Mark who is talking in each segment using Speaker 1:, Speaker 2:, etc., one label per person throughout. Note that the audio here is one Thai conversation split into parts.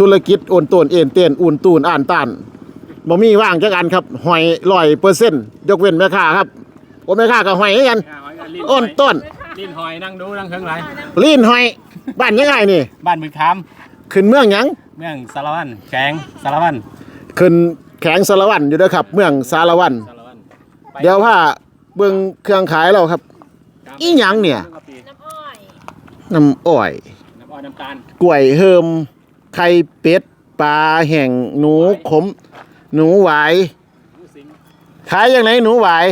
Speaker 1: ธุรกิจโอนโตนเอ็นเต้นอุ่นตูนอ่านต้านบ่มีว่างจักอันครับหอยร้อยเปอร์เซ็นต์ยกเว้นแม่ค้าครับโอ้แม่ค้าก็หอยคือกัน
Speaker 2: อ่าหอยกับลิ้น
Speaker 1: โอนต้น
Speaker 2: ลิ้นหอยนั่งดูนั่งเครื่องไร
Speaker 1: ลีนหอยบ้านยังไงนี่
Speaker 2: บ้านมือค
Speaker 1: ขึ้นเมืองหยังำ
Speaker 2: เมืองสารวันแข็งสารวัน
Speaker 1: ขึ้นแข็งสารวันอยู่เด้อครับ เมืองสารวัน
Speaker 2: สารวันไป
Speaker 1: เดี๋ยวว่าเบิ่งเครื่องขายเราครับ อีหยังเนี่ย
Speaker 3: น้ำอ้อย
Speaker 1: น้ำอ้อย
Speaker 2: น้ำอ้อยน้ำตาล
Speaker 1: กล้วยเฮิม ไข่เป็ดปลาแห้งหนูขม หนูหวายขายยังไงหนูหวาย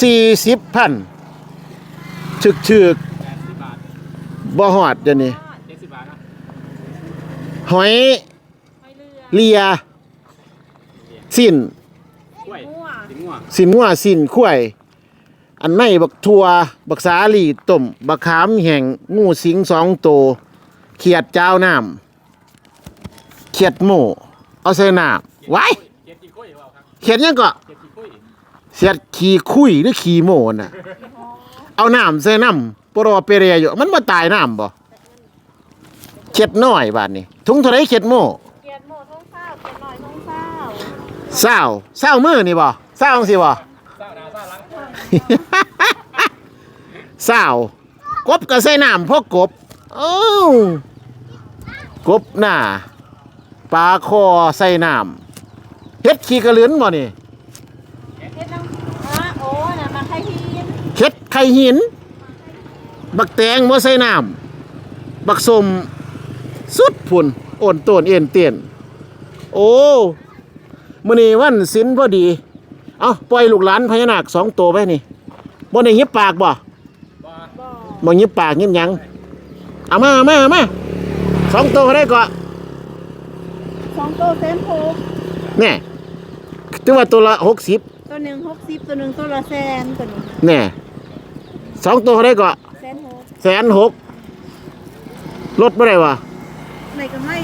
Speaker 3: สี่สิบ
Speaker 1: พันฉึกฉึก
Speaker 2: บ่
Speaker 1: หอดเดี๋ยวนี้หอย
Speaker 3: เลี
Speaker 1: ยสิ้น
Speaker 2: กล้วย
Speaker 3: มั่ว
Speaker 2: สิง
Speaker 1: สินงัวสินข้วย อันในบักทัว บักสาลีต้มบักขามแห่งงูสิงสองโตว เขียดเจ้าน้ำเขียดหมูเอาใส่น้ำไว้
Speaker 2: เจ็ดกี่กล้วยเปล่าครับ
Speaker 1: เขียดหยังก็
Speaker 2: เจ็ดกี่กล้วย
Speaker 1: เสียดขี่คุยหรือขี่โมน่ะ เอาน้ำใส่น้ำปรอเปเรียอยู่ มันมาตายน้ำบ่เข็ดน้อยบาดนี้ถุงเท่าไรเข็ดโม
Speaker 3: เกียดโม่ท้องเศร้าเกียดหน่อยท้องเศร้า
Speaker 1: เศร้าเศร้ามือนี่บ่เศร้าจังสิบ่
Speaker 2: เศร้าหนาเศร้าหลัง
Speaker 1: เศร้ากบก็ใส่น้ำพวกกบ เอ้ากบหน้าปลาคอใส่น้ำเฮ็ดขี้กระเลือนบ่นี่
Speaker 3: เฮ็ดน้ำอะโอ้น่ะมาไข่ทีน
Speaker 1: เฮ็ดไข่หิน บักแตงบ่ใส่น้ำบักสมสุดพุ่นโอนโตนเอ็นเตียนโอ้มื้อนี้วันศิลพอดี เอ้าปล่อยลูกหลานพญานาคสองตัวไปนี่บ่ได้ยิบปากบ่
Speaker 2: บ่
Speaker 3: บ่
Speaker 1: บ่ยิบปากยิบหยัง เอามาเอามาเอามาสองตัวได้ก็
Speaker 3: สองตัวเซนโพก
Speaker 1: แน่ถือว่าตัวละ60
Speaker 3: ตัวหนึ่งหกสิบตัวหนึ่งตัวละแสนตัวหนึ่ง
Speaker 1: แน่สองตัวได้ก็
Speaker 3: แสนหก
Speaker 1: แสนหกลดบ่ได้วะ
Speaker 3: ในก็ไม่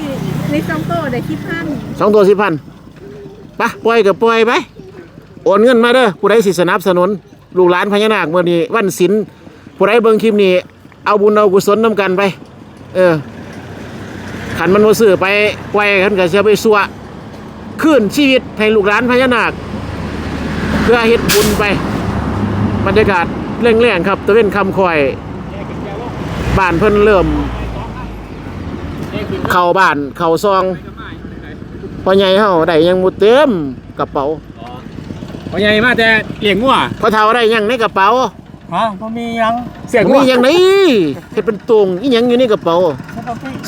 Speaker 3: ในสองตัวได้คิดพัน
Speaker 1: สองตัวสิพันไปะปล่อยกับปล่อยไปโอนเงินมาเด้อผู้ใดสิสนับสนุนลูกหลานพญานาคเมื่อนี้วันศิลผู้ใดเบิ่งคลิปนี้ เอาบุญเอากุศลนำกันไป เออขันมันมาซื้อไปปล่อยขันก็จะไปสัวขึ้นชีวิตให้ลูกหลานพญานาค เพื่อเฮ็ดบุญไป บรรยากาศเร่งๆครับตะเว้นคำคอย
Speaker 2: แยกขึ้นแก้วลง
Speaker 1: บ้านเพิ่นเริ่ม
Speaker 2: แยกขึ้น
Speaker 1: เข้าบ้านเข้าซอง
Speaker 2: ไปกับไม้ไปไหน
Speaker 1: พ่อใหญ่เฮาได้หยังหมดเต็มกระเป๋า
Speaker 2: อ๋อพ่อใหญ่มาแต่เลี้ยงงัว
Speaker 1: พ่อเฒ่าได้หยังในกระเป๋า
Speaker 2: ฮะบ่มียัง
Speaker 1: เสียงมีหยังไหนเฮ็ดเป็นตุงอีหยังอยู่ในกระเป๋า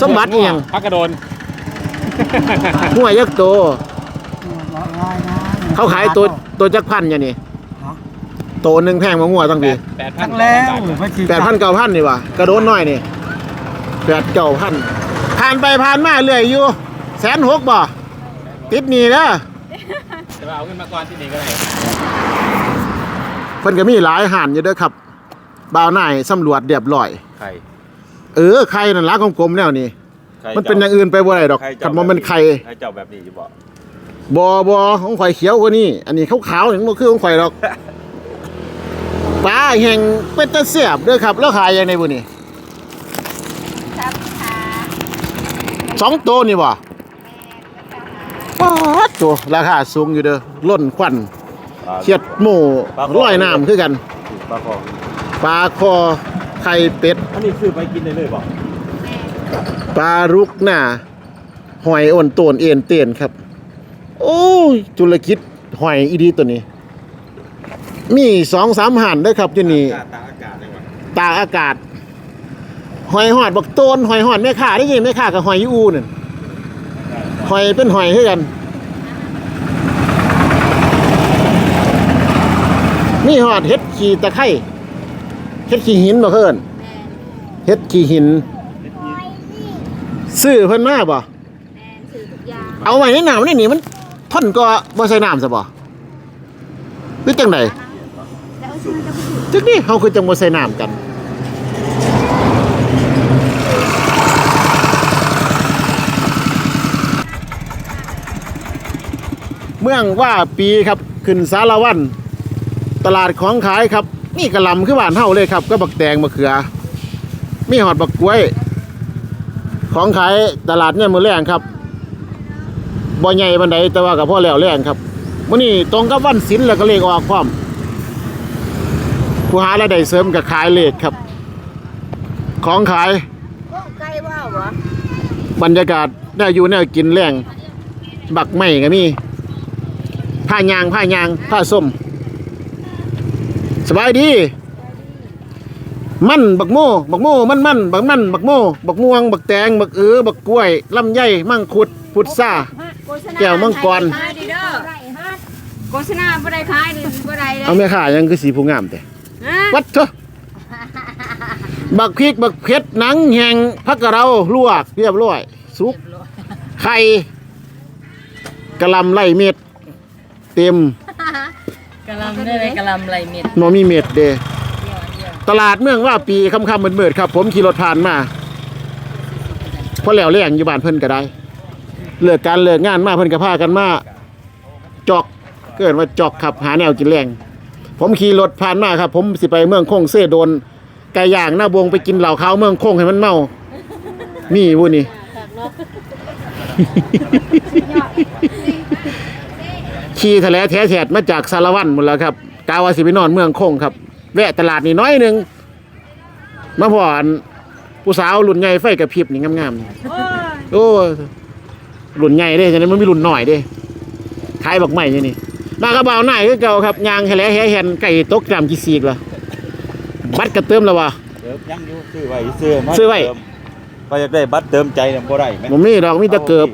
Speaker 1: สมบัติอีหยัง
Speaker 2: พักกระโดน
Speaker 1: หัวยักษ์โตเขาขายตัวตัวจักพันอย่างนี้โตหนึงแพงมางัวตั้งดี
Speaker 2: แปดพัน
Speaker 4: แล้ว
Speaker 2: บาท
Speaker 4: ไม่คิด
Speaker 1: แปดพันเก้าพันนี่ว่ะกระโดนน้อยนี่แปดเก้าพันผ่านไปผ่านมาเรื่อยอยู่แสนหกบ่ติดหนี่เด้อ
Speaker 2: จะเอาเงินมาก่อนที่นี่ก็ได้
Speaker 1: เพิ่นก็มีหลายห่านอยู่เด้อครับบ่าวนายสำรวจเรียบร้อย
Speaker 5: ไข่
Speaker 1: เออไข่นั่นละกลมๆแล้วนี่
Speaker 5: ไข่
Speaker 1: มันเป็นอย่างอื่นไปบ่ได้ดอก
Speaker 5: ไข่
Speaker 1: คันบ่แมันไข่
Speaker 5: ไข่เจ้าแบบนี้อยู่บ่
Speaker 1: บอบอของข่อยเขียวกว่านี่ อันนี้ขาวๆนี่มันคือของข่อยหรอกปลาแห่งเป็นตะเสียบเด้วยครับ แล้วขายยังไงบุนี่
Speaker 3: ครับขา
Speaker 1: สองตัวนี่บ่ป๊าดตัวราคาสูงอยู่เด้อล้นควัน
Speaker 5: อ่า
Speaker 1: เขียดหมูร้อยน้ำคือกัน
Speaker 5: ปลาคอ
Speaker 1: ปลาคอไข่เป็ด
Speaker 5: อันนี้ซื้อไปกินได้เลยบ่
Speaker 1: ปลารุกหน้าหอยอ่อนโตนเอ็นเตียนครับ โอ้ยธุรกิจหอยอีดีตัวนี้ มีสองสามหันเด้อครับอยู่นี่
Speaker 5: ตากตากอากาศเลยว่ะ
Speaker 1: ตากอากาศ หอยหอดบักโตนหอยหอดแม่ข่าได้ยินแม่ข่ากับหอยยูนั่นหอยเป็นหอยคือกัน นี่หอดเฮ็ดขี้ตะไคร่เฮ็ดขี้หินบ่เพิ่น
Speaker 3: แม่
Speaker 1: เฮ็ดขี้หิน ซื้อเพิ่นมาบ่
Speaker 3: แม่สื่อทุกอย่าง
Speaker 1: เอาไว้ในน้ำนี่นี่มันท่อนก็บ่ใส่น้ำซะบ่หรือจังได
Speaker 3: แล้วเอาชื่อจะพูด
Speaker 1: จักนี่เฮาคือจังบ่ใส่น้ำกัน เมืองว่าปีครับขึ้นสารวัน ตลาดของขายครับ นี่กระหลำคือบ้านเฮาเลยครับ ก็บักแตงมะเขือ มีหอดบักกล้วย ของขายตลาดเนี่ยมือแรงครับบ่ใหญ่บันไดแต่ว่ากับพ่อแล้วแรงครับมื้อนี้ตรงกับวันศิลป์แล้วก็เลขออกพร้อมผู้หารายได้เสริมกับขายเลขครับ ของขาย
Speaker 3: ก็ไก่ว่าวเหรอบ
Speaker 1: รรยากาศได้อยู่แนวกินแรงบักไม้ก็มีผ้ายางผ้ายางผ้าส้ม สบายดี มันบักโม่บักโม่มันมันบักมันบักโม่บักม่วง บักแตง บักเอือบักกล้วยลำไยมังคุดพุทรา
Speaker 3: โฆษณา
Speaker 1: แก้วมังกร
Speaker 3: ขายดีเด้อโฆษณาบ่ได้ขายนี่บ่ได้เด้
Speaker 1: เอาแม่ข่ายังคือสีผู้งามแต่
Speaker 3: ฮะ
Speaker 1: วัดเถอะบักพริกบักเผ็ดหนังแหงพักกะเราลวกเรียบร้อย สุกไข่กะหลำไล่เม็ด เต็ม
Speaker 4: กะลำได้เลยกะลำไรเม็ด
Speaker 1: หนมีเม็ดเดตลาดเมืองว่าปีคำคำเมิดๆครับ ผมขี่รถผ่านมาพอแล้วแรงอยู่บ้านเพิ่นก็ได้ เลิกการเลิกงานมาเพิ่นก็พากันมาจอกเกิดว่าจอกขับหาแนวกินแรงผมขี่รถผ่านมาครับ ผมสิไปเมืองคงเซ่โดนไก่ย่างหน้าบงไปกินเหล่าข้าวเมืองคงให้มันเมา มีวุนี่ ขี่ทะเลแท้แถดมาจากสารวันหมดแล้วครับกาวาสิไปนอนเมืองคงครับ แวะตลาดนี่น้อยหนึ่งมาพออันผู้สาวรุ่นใหญ่ไฟกระพริบนี่งามๆนี่โอ้ยรุ่นใหญ่เด้ฉะนั้นมันมีรุ่นหน่อยเด้ขายบักใหม่นี่นี่มากระเบาหน้าคือเก่าครับยางแหล่แหแหนไก่ตกจำกี่สีกละบัตรกระเติมแล้ววะ
Speaker 5: เติมยังอยู่ซื้อไว้ซื้อมา
Speaker 1: ซื้อไว้
Speaker 5: เติมไปอยากได้บัตรเติมใจเนี่ยบ่ได้แม่
Speaker 1: ผมมีดอกมีแตะเกิบ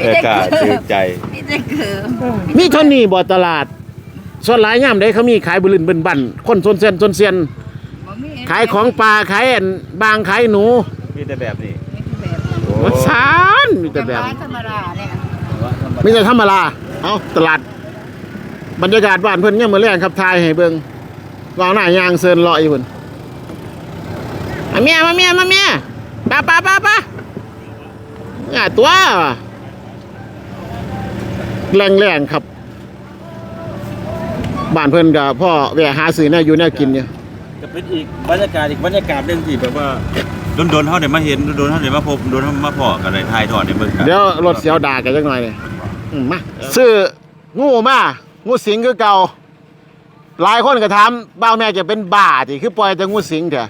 Speaker 5: เออกาซื้อใจ
Speaker 4: มีแต่เกือบ
Speaker 1: มีเท่านี้บ่ตลาด ส่วนหลายย่ามได้เขามีขายบุรินเบินบันคนซนเซียนซนเซียน
Speaker 4: บ่มี
Speaker 1: ขายของปลาขายอันบางขายหนู
Speaker 5: มีแต่แบบนี้
Speaker 4: แบบ
Speaker 5: โอ้
Speaker 1: มันสารมีแต่แบบ
Speaker 4: ร้านธรรมดาเนี่ย
Speaker 1: ไม่ใช่ธรรมดาเอาตลาด บรรยากาศบ้านเพิ่นเนี่ยามมือแรงครับทายให้เบิ่งวางหน้ายางเซินเลาะอยู่เพิ่นมาเมียมาเมียมาเมียป้าป้าป้าป้า เนี่ยตัวว่ะแรงแรงๆครับ บ้านเพิ่นกับพ่อแวะหาซื้อเนี่ยอยู่เนี่ยกินอยู่
Speaker 5: ก็เป็นอีกบรรยากาศอีกบรรยากาศหนึงที่แบบว่าโดนๆเฮาได้มาเห็นโดนๆเฮาได้มาพบโดนๆเฮามาพอกันได้ถ่ายทอดในเบิ่งกัน
Speaker 1: เดี๋ยวรถเสียวด่ากันจักหน่อยเลยอืมมาซื้องูมางูสิงคือเก่าหลายคนก็ถามบ้าวแม่จะเป็นบ้าที่คือปล่อยแต่งูสิงเถอะ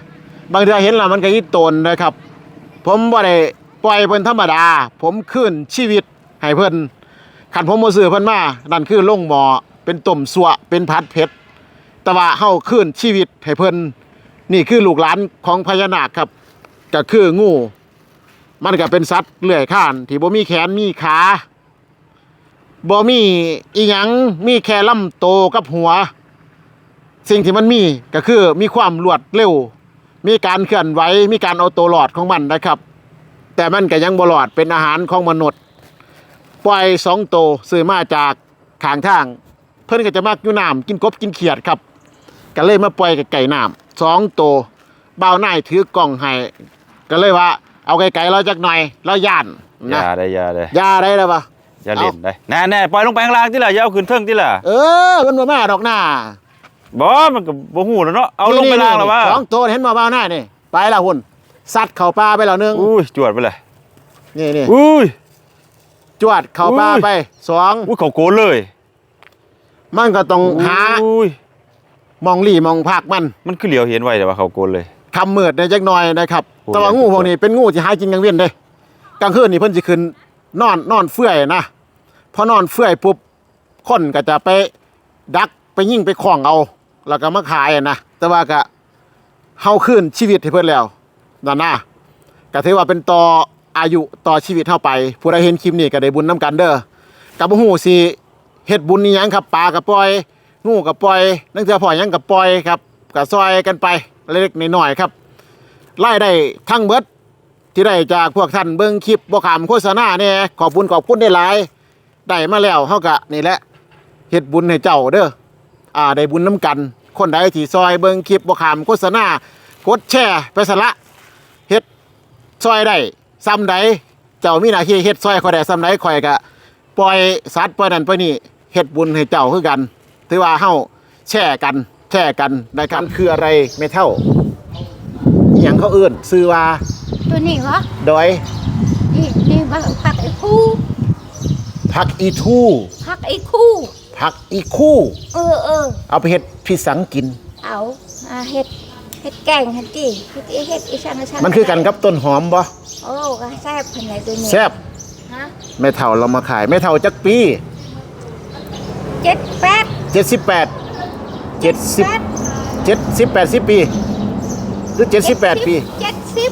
Speaker 1: บางเทื่อเห็นแล้วมันก็ยิตนนะครับ ผมบ่ได้ ปล่อยเพิ่นธรรมดา ผมคืนชีวิตให้เพิ่นคันผมบ่ซื้อเพิ่นมานั่นคือลงหมอเป็นต้มสัวเป็นผัดเผ็ดแต่ว่าเฮาคืนชีวิตให้เพิ่นนี่คือลูกหลานของพญานาคครับก็คืองู มันก็เป็นสัตว์เลื้อยคลาน ที่บ่มีแขนมีขาบ่มีอีหยังมีแค่ลำโตกับหัว สิ่งที่มันมีก็คือมีความรวดเร็ว มีการเคลื่อนไหวมีการเอาตัวรอดของมันนะครับ แต่มันก็ยังบ่รอดเป็นอาหารของมนุษย์ ปล่อยสองโตวซื้อมาจากข้างทาง เพิ่นก็จะมักอยู่น้ำกินกบกินเขียดครับก็เลยมาปล่อยกับไก่น้ำสองโตวบ่าวนายถือกล่องให้ก็เลยว่า เอาไกลๆเราจักหน่อยเราย่าน
Speaker 5: อ
Speaker 1: นะ
Speaker 5: ย่าได้อย่าได้
Speaker 1: ย่าได้แล้วปะ
Speaker 5: อย่าเล่นได้แน่ๆปล่อยลงไปข้างล่างที่ล่ะอย่าเอาขึ้นเทิงที่ล่ะ
Speaker 1: เออมันบ่มาดอกหน้า
Speaker 5: บ่มันก็บ่ฮู้แล้วเนาะเอาลงไป
Speaker 1: นี่
Speaker 5: ล่างแล้วว่า
Speaker 1: สองตัวเห็นบ่บ่าวหน้านี่ไปและหุ่น สัตว์เข่าปลาไปแล้วหนึง
Speaker 5: อุ้ยจวดไปเลย
Speaker 1: นี่นี่
Speaker 5: อุ้ย
Speaker 1: จวดเข่าปลา
Speaker 5: อุ้ย
Speaker 1: ไปสอง
Speaker 5: อุ้ยเขาโกนเลย
Speaker 1: มันก็ต้องหา
Speaker 5: อุ้ย
Speaker 1: มองหลี่มองภาคมัน
Speaker 5: มันคือเหลียวเห็นไว้แต่ว่าเขาโกนเลย
Speaker 1: คำมืดในจักหน่อยนะครับ
Speaker 5: โอ้ย
Speaker 1: แต่ว่างูพวกนี้เป็นงูที่หากินกลางเวียนเด้กลางคืนนี่เพิ่นสิขึ้นนอนนอนเฟื่อยนะพอนอนเฟื่อยปุ๊บคนก็จะไปดักไปยิงไปคล้องเอา แล้วก็มาขายอะนะแต่ว่าก็เฮาคืนชีวิตให้เพิ่นแล้ว นั่นนะก็ถือว่าเป็นต่ออายุต่อชีวิตเฮาไป ผู้ใดเห็นคลิปนี้ก็ได้บุญนํกันเด้อกับบ่ฮู้สิเฮ็ดบุญนี่ยังครับปลาก็ปล่อยงูก็ปล่อยนังเทื่อพ่อหยังก็ปล่อยครับก็ซอยกันไปเล็กๆน้อยๆครับรายได้ทั้งเบิดที่ได้จากพวกท่านเบิ่งคลิปบ่ขามโฆษณาเนี่ยขอบคุณขอบคุณได้หลายได้มาแล้วเฮาก็นี่แหละเฮ็ดบุญให้เจ้าเด้ออ่าได้บุญน้ำกัน คนใดที่ซอยเบิ่งคลิปบ่ขามโฆษณากดแชร์ไปสละ ซอยได้ซ้ำใดเจ้ามีหน้าที่เฮ็ดซอยข่อยได้ซ้ำใดข่อยก็ปล่อยสัตว์ปล่อยนั่นปล่อยนี่เฮ็ดบุญให้เจ้าคือกันถือว่าเฮาแชร์กันแชร์กันในการคืออะไรไม่เท่าอหย่างเขาเอื้นซื้อว่า
Speaker 3: ตัวนี้เหรอ
Speaker 1: ดอย
Speaker 3: นี่นี่มาพักไอ้คู่
Speaker 1: ผักอีทู่
Speaker 3: พักไอ้คู่
Speaker 1: ผักอีคู่
Speaker 3: เออเออ
Speaker 1: เอาไปเฮ็ดพี่สังกิน
Speaker 3: เอาอ่าเฮ็ดเฮ็ดแกงเฮ็ดจีเฮ็ดอีเฮ็ดอีช่างอีช่าง
Speaker 1: มันคือกันกับต้นหอมบ่
Speaker 3: โอ้ก็แซ่บขนาดตัวนี้
Speaker 1: แซ่บ
Speaker 3: ฮะ
Speaker 1: แม่เฒ่าเรามาขายแม่เฒ่าจักปี
Speaker 3: เจ็ดแปด
Speaker 1: 78 70 70 80ปีหรือ78ปี
Speaker 3: เจ็ดสิบ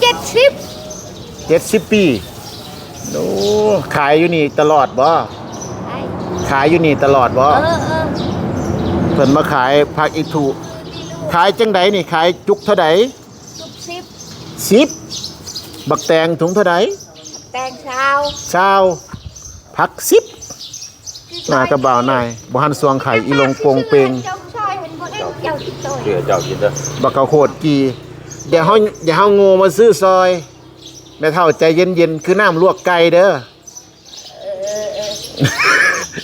Speaker 3: เจ็ดสิบ
Speaker 1: 70ปีโอ้ขายอยู่นี่ตลอดบ่
Speaker 3: ไอ้
Speaker 1: ขายอยู่นี่ตลอดบ่
Speaker 3: เออเออ
Speaker 1: เพิ่นมาขายผักอีทู ขายจังไดนี่ขายจุกเท่าใด
Speaker 3: จุกสิบ
Speaker 1: 10บักแตงถุงเท่าใด
Speaker 3: แตงเช้า
Speaker 1: เช้าผัก10มากระบ่าวนายบ่หันสวงไข่อีลงโปงเปง
Speaker 3: เจ้าชายเป็นบ่ได้เจ้าอีกตัว
Speaker 5: เชื่อเจ้ากินเด้อ
Speaker 1: บักกะโคดกีเดี๋ยวเฮาเดี๋ยวเฮาโง่มาซื้อซอยแม่เฒ่าใจเย็นๆคือน้ำลวกไก่เด้อ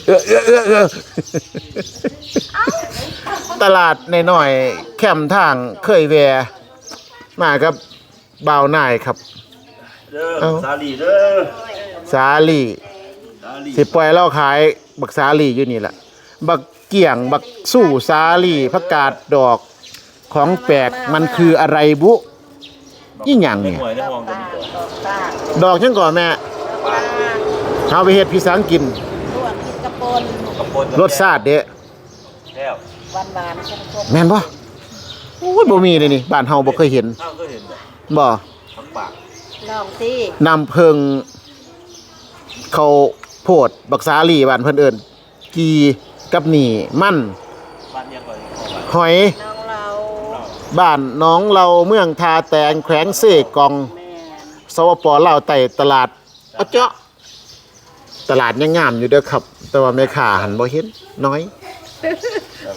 Speaker 1: เออเออเออเออ ตลาดในหน่อยๆแคมป์ทางเคยแวะมากับบ่าวนายครับ
Speaker 5: เด้อ
Speaker 1: เอ้า
Speaker 5: สาลีเด้อ
Speaker 1: สาลี
Speaker 5: สาลี
Speaker 1: สิปล่อยเราขายบักสาลีอยู่นี่แหละบักเกี่ยงบักสู้สาลีผักกาดดอกของแปลกมันคืออะไรบุยี่หยัง
Speaker 5: ไม่
Speaker 1: เนี่ย
Speaker 5: ห่วยได้มองกันดีกว่า
Speaker 1: ดอกยังก่อนแม่เอาไปเฮ็ดพี่สังกิน
Speaker 4: ลวกกินกระปน
Speaker 5: กระปน
Speaker 1: รสชาติเด้
Speaker 5: แซ่บ
Speaker 4: หวานหวานๆคม
Speaker 1: แม่นบ่โอ้ยบ่มีเลยนี่บ้านเฮาบ่เคยเห็น
Speaker 5: ข้าวก็เห็นบ่
Speaker 1: บ่
Speaker 5: ทั้งปาก
Speaker 4: ๆลองสิ
Speaker 1: น้ำเพิงเขาวโพดบักสาลีบ้านเพิ่นเอิ้นกีกับหนี่มั่น
Speaker 5: บ้านยังก่อนเข้าไป
Speaker 1: หอย
Speaker 4: น้องเรา
Speaker 1: บ้านน้องเราเมืองทาแตงแขวงเสกอง
Speaker 4: แม่
Speaker 1: สวปลาวไต่ตลาดอะเจาะตลาดยังงามอยู่เด้อครับ แต่ว่าแม่ค้าหันบ่เห็นน้อย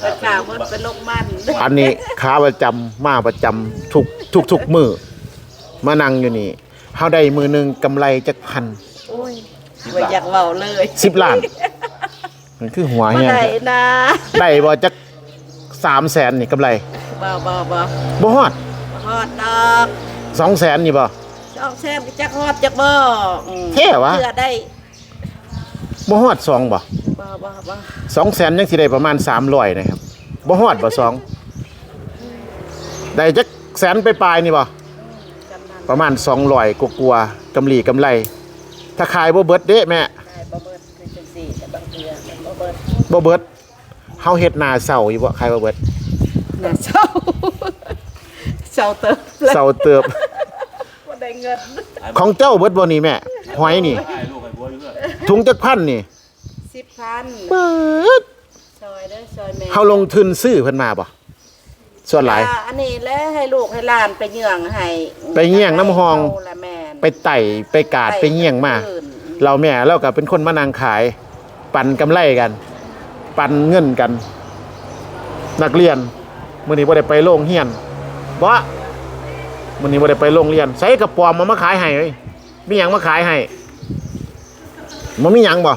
Speaker 4: ประกาศมันเป็นโรคมัน
Speaker 1: อันนี้ค้าประจำมาประจำทุกทุกทุกมือมานั่งอยู่นี่เฮาได้มือหนึงกำไรจักพัน
Speaker 4: โอ้ยบ่อยากเว้าเลย
Speaker 1: 10ล้านมันคือหัว
Speaker 4: บ่
Speaker 1: แฮง
Speaker 4: ได้นะ
Speaker 1: ได้บ่จัก3แสนนี่กำไร
Speaker 4: บ่บ่บ่
Speaker 1: บ่ฮอด
Speaker 4: ฮอดดอก
Speaker 1: 2แสนนี่บ่
Speaker 4: ชอบแซ่บจักฮอดจักบ่อืม
Speaker 1: แท้วะ
Speaker 4: เชื่อได้
Speaker 1: บ่ฮอด2บ่
Speaker 4: บ่บ่บ่
Speaker 1: สองแสนยังสิได้ประมาณสามร้อยนะครับบ่ฮอดบ่สอง ได้จักแสนไปปลายๆนี่บ่
Speaker 4: จำนั้น
Speaker 1: ประมาณสองร้อยกลัวากำลีกำไร ถ้าขายบ่เบิดเด้แม่
Speaker 4: ได้บ่เบิดคือจังซี่แต่บางเทื่อมันบ่เบิด
Speaker 1: บ่เบิดเฮาเฮ็ดหน้าเศร้าอยู่บ่ขายบ่เบิด
Speaker 4: น่าเศร้าเศร้าเติบ
Speaker 1: เศร้าเติบ
Speaker 4: บ่ได้เงิน
Speaker 1: ของเจ้าเบิดบ่นี่แม่หอยนี่
Speaker 5: ให้ลูก
Speaker 1: ถุงจักพันนี่
Speaker 4: 10,000
Speaker 1: เบิด
Speaker 4: ซอยเด้อซอยแม่
Speaker 1: เฮาลงทุนซื้อเพิ่นมาบ่ส่วนหลาย
Speaker 4: อ่อันนี้แหละให้ลูกให้หลานไปเหยื่องให้
Speaker 1: ไปเหยี่ยงน้ำหอง
Speaker 4: เาละแม่น
Speaker 1: ไปไต่ไปกาดไปเงี่ยงมา
Speaker 4: อื่น
Speaker 1: เราแม่เราก็เป็นคนมานางขาย ปันกำไรกัน ปันเงินกัน นักเรียนมื้อนี้บ่ได้ไปโรงเรียนบ่มื้อนี้บ่ได้ไปโรงเรียนใส่กระป๋อมมามาขายให้เอ้ยมีหยังมาขายให้ บ่มีหยังบ่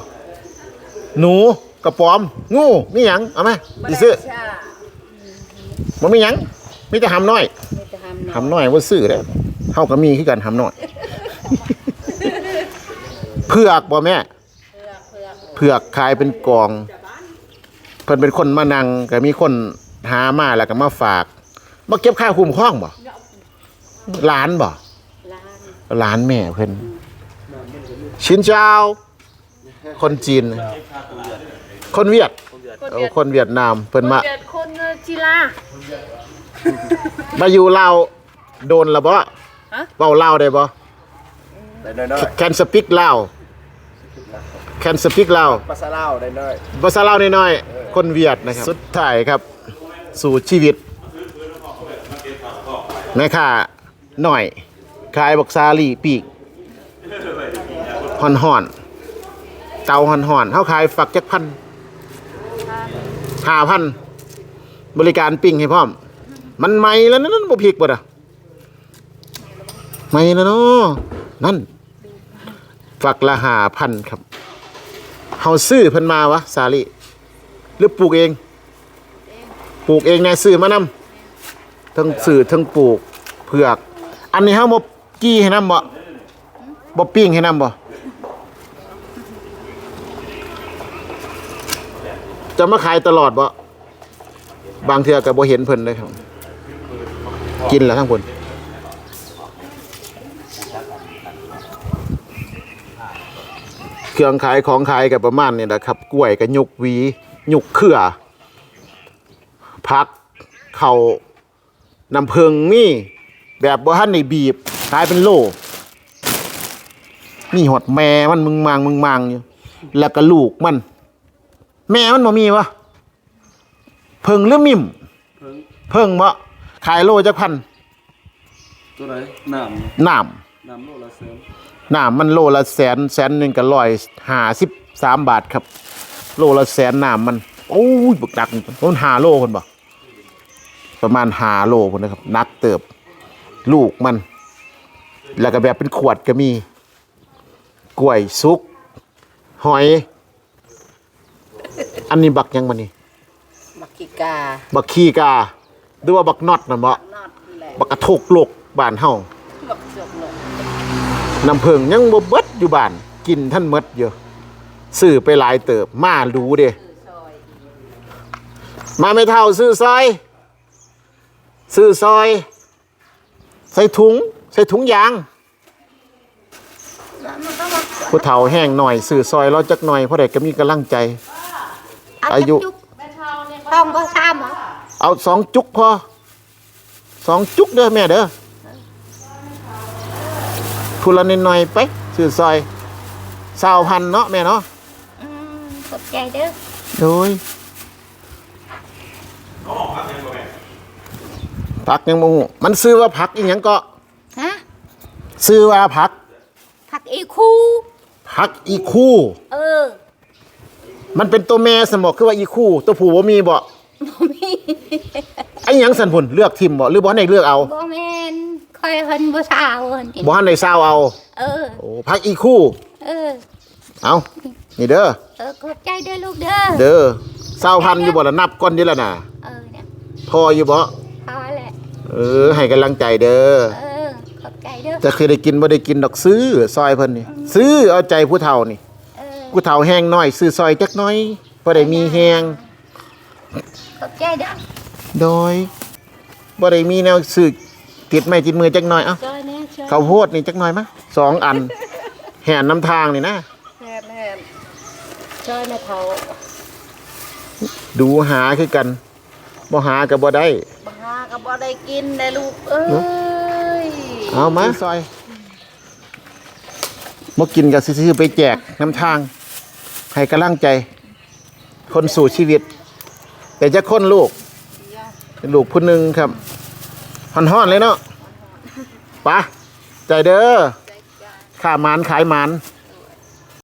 Speaker 1: หนูกระป๋อม งูมีหยังเอามาสิซื้อ
Speaker 4: บ่ได้ชา
Speaker 1: บ่มีหยังมีแต่หำน้อย
Speaker 4: มีแต่หำเนาะ
Speaker 1: หำน้อยบ่ซื้อเด้อเฮาก็มีคือกันหำน้อย เผือกบ่แม่
Speaker 4: เพื่อเพื่อ
Speaker 1: เผือกขายเป็นกอง เพิ่นเป็นคนมานั่งก็มีคนหามาแล้วก็มาฝากมาเก็บค่าคุ้มครองบ่หลานบ่
Speaker 4: ร้าน
Speaker 1: หลานแม่เพิ่นชินเจ้า คนจีน คนเวียดเออคนเวียดนามเพิ่นมา
Speaker 3: เกิดคนจิลา
Speaker 1: มาอยู่ลาวโดนและบ่
Speaker 4: ฮะ
Speaker 1: เว้าลาวได้บ่
Speaker 2: ได้น้อย
Speaker 1: Can speak ลาว Can speak ลาว
Speaker 2: ๆภาษาลาวได้น้อย
Speaker 1: ภาษาลาวน้อยๆ คนเวียดนะครับ สุดท้ายครับ สู่ชีวิตแม่ค่าหน่อยขายบักซาลีปีกห่อนห่อนๆ เตาห่อนห่อนๆเขาขายฝักจักพันห้าพันบริการปิ้งให้พร้อม มันไหมแล้วนั่นบ่พริกบ่ดะไหมแล้วเนาะนั่นฝักละห้าพันครับเฮาซื้อเพิ่นมาวะสาลีหรือปลูกเอง ปลูกเองแน่ซื้อมานำทั้งซื้อทั้งปลูกเผือก อันนี้เฮาบ่กี้ให้นํบ่บ่ปิ้งให้นํบ่ จะมาขายตลอดบ่บางเทื่อก็บ่เห็นเพิ่นเลยครับ กินแล้วทั้งคนเครื่องขายของขายกับประมาณนี้นะครับ กล้วยกับยุกวียุกเครือพักเขาน้ำเพิงนี่ แบบบ่ทันได้บีบขายเป็นโลนี่หดแม่มันมึงมางมึงมางอยู่แล้วก็ลูกมัน แม่มันบ่มีวะเพิงหรือมิมเพิงบ่ขายโลจักพัน
Speaker 2: ตัวไหนน้
Speaker 1: น้ำ
Speaker 2: น้ำโลละเสริมำ
Speaker 1: น้ำมันโลละแสนแสนหนึ่งก็ร้อยห้าสิบสามบาทครับ โลละแสนน้ำมันโอ้ยบึกดักมันหาโลคนบ่ประมาณหาโลคนนะครับนักเติบ ลูกมัน แล้วก็แบบเป็นขวดก็มี กล้วยซุก หอย อันนี้บักยังมันนี่
Speaker 4: มักกิกา
Speaker 1: บักขี้กาหรือว่าบักน็อตนั่นบ่
Speaker 4: นอดนี่แหละ
Speaker 1: บักกระทกโลกบ้านเฮา
Speaker 4: มักเสือกหนก
Speaker 1: น้ำเพิงยังบ่เบิดอยู่บ้าน กินท่านหมดอยู่ซื้อไปหลายเติบมาดูเด้มาไม่เท่าซื้อซอยซื้อซอย ใส่ถุง ใส่ถุงยางผู้เฒ่าแห้งหน่อยซื้อซอยเราจักหน่อยเพราะใดก็มีกำลังใจ อายุ
Speaker 3: ต้องก็ซ้ำเหรอ
Speaker 1: เอาสองจุกพอสองจุกเด้อแม่เด้อทุละนิดหน่อยไปซื้อซอยสาวพันเนาะแม่เนาะ
Speaker 3: อืมขอบใจเด้อ
Speaker 1: โดยผักยังบ่ฮู้มันซื้อว่าผักอีหยังก็
Speaker 3: ฮะ
Speaker 1: ซื้อว่าผัก
Speaker 3: ผักอีคู
Speaker 1: ผักอีคู่
Speaker 3: เออ
Speaker 1: มันเป็นตัวแม่สมบอกคือว่าอีคู่ ตัวผู้บ่มีบ่
Speaker 3: บ่มี
Speaker 1: ไอ้หยังสันพุ่นเลือกทิมบ่หรือบ่ให้เลือกเอา
Speaker 3: บ่แม่นค่อยเพิ่นบ่สาวเพิ่นกิน
Speaker 1: บ่ให้ได้ซาวเอา
Speaker 3: เออ
Speaker 1: โอ้ผักอีคู่
Speaker 3: เออ
Speaker 1: เอานี่เด้อ
Speaker 3: เออขอบใจเด้อลูกเด้อ
Speaker 1: เด้อซาวพันอยู่บ่ละนับก่อนเดียวละน่ะ
Speaker 3: เออเนี่ย
Speaker 1: พออยู่บ่
Speaker 3: พอแหละ
Speaker 1: เออ ให้กำลังใจเด้อ
Speaker 3: เออ ขอบใจเด้อ
Speaker 1: จะเคยได้กินบ่ได้กินดอกซื้อซอยเพิ่นนี่ซื้อเอาใจผู้เฒ่านี่
Speaker 3: เออ
Speaker 1: ผู้เฒ่าแห้งน้อยซื้อซอยจักหน้อยบ่ได้มีแห้ง
Speaker 3: ขอบใจเด้อ
Speaker 1: โดยบ่ได้มีแนวซื้อติดไม้ติดมือจักหน่อยเอ้า
Speaker 3: ช่วยแน่ช่วย
Speaker 1: ข้าวโพดนี่จักหน่อยมะสองอัน แห่นน้ำทางนี่นะ
Speaker 4: แม่แม่ช่วยแม่เฒ่า
Speaker 1: ดูหาคือกันบ่หาก็บ่ได้
Speaker 4: บ่หาก็บ่ได้กินได้ลูกเอ้ย
Speaker 1: เอามาซอยบ่กินก็ซื้อๆไปแจกน้ำทาง ให้กำลังใจ คนสู่ชีวิต แต่จะค้นลูก ลูกผู้หนึ่งครับห่อนเลยเนาะไปะใจเด้อข้ามานขายมาน